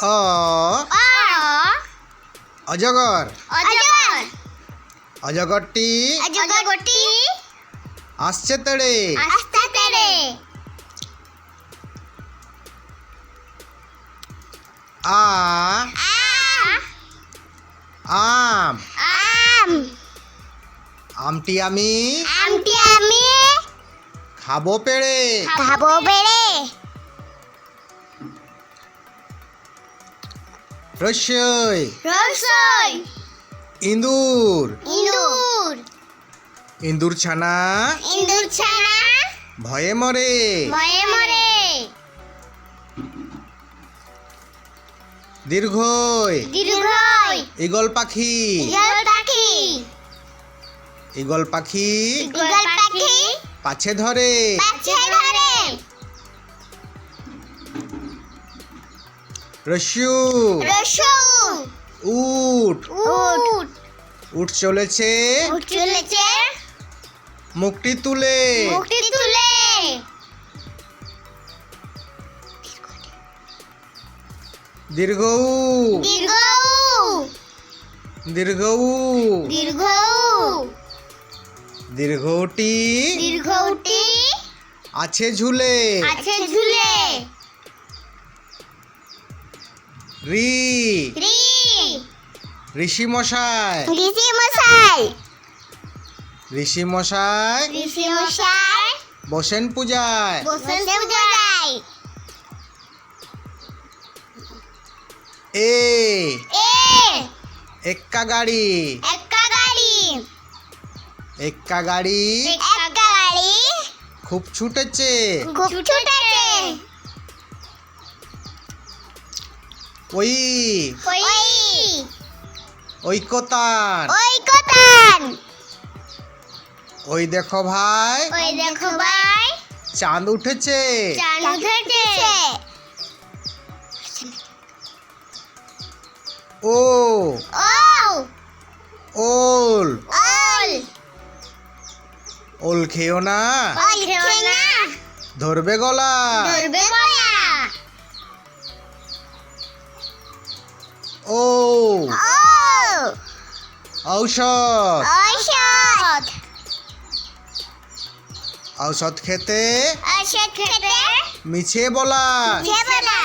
অ অজগর। অজগর। অজগরটি অজগরটি আসছে তেড়ে। আস্তে তেরে আ আম। আম। আমটি আমি আমটি আমি খাব পেড়ে। খাব বেড়ে রসই রসই ইঁদুর ইন্দুর। ইঁদুর ছানা। ইন্দুর ছানা। ভয়ে মরে। ভয়ে মরে। দীর্ঘই। দীর্ঘই। ইগল পাখি। ইগল পাখি। ইগল পাখি। ইগল পাখি। পাছে ধরে। পাছে ধরে। রস্যু রসু। উট। উট। উট চলেছে। উট চলেছে। মুখটি তুলে। মুখটি তুলে। দীর্ঘ দীর্ঘ দীর্ঘ দীর্ঘ দীর্ঘটি দীর্ঘটি আছে ঝুলে। আছে ঝুলে। রি। রি। ঋষি মশাই ঋষি মশাই ঋষি মশাই ঋষি মশাই বসেন পূজায়। বসন্ত পূজায়। এ। এ। এক্কা গাড়ি। একা গাড়ি। এক্কা গাড়ি। একা গাড়ি। খুব ছুটেছে। খুব ছুটেছে। ওই ওই ঐকতান ওই কোতান ওই দেখো ভাই. ওই দেখো ভাই. চাঁদ উঠেছে। চাঁদ উঠেছে। ও। ও। ওল। ওল। ওল খেও না। ওল খেনা ধরবে গলা। ধরবে গলা। ঔষধ. ঔষধ। ঔষধ খেতে ঔষধ খেতে মিছে বলা। মিছে বলা।